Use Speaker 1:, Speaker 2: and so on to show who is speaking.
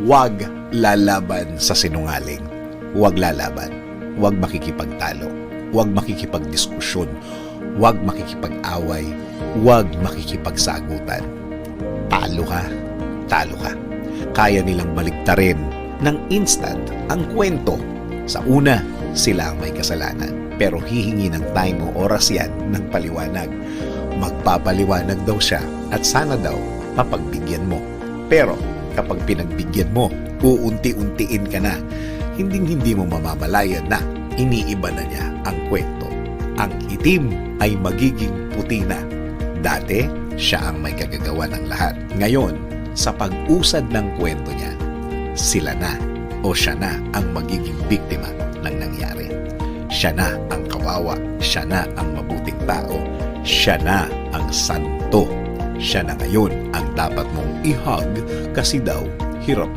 Speaker 1: Huwag lalaban sa sinungaling. Huwag lalaban. Huwag makikipagtalo. Huwag makikipagdiskusyon. Huwag makikipag-away. Huwag makikipagsagutan. Talo ka. Talo ka. Kaya nilang baliktarin ng instant ang kwento. Sa una, sila ang may kasalanan. Pero hihingi ng time o oras yan ng paliwanag. Magpapaliwanag daw siya at sana daw papagbigyan mo. Pero kapag pinagbigyan mo, uunti-untiin ka na. Hinding-hindi mo mamamalayan na iniiba na niya ang kwento. Ang itim ay magiging puti na. Dati, siya ang may kagagawa ng lahat. Ngayon, sa pag-usad ng kwento niya, sila na o siya na ang magiging biktima ng nangyari. Siya na ang kawawa, siya na ang mabuting tao, siya na ang santo. Siya na ngayon ang dapat mong ihag kasi daw hirap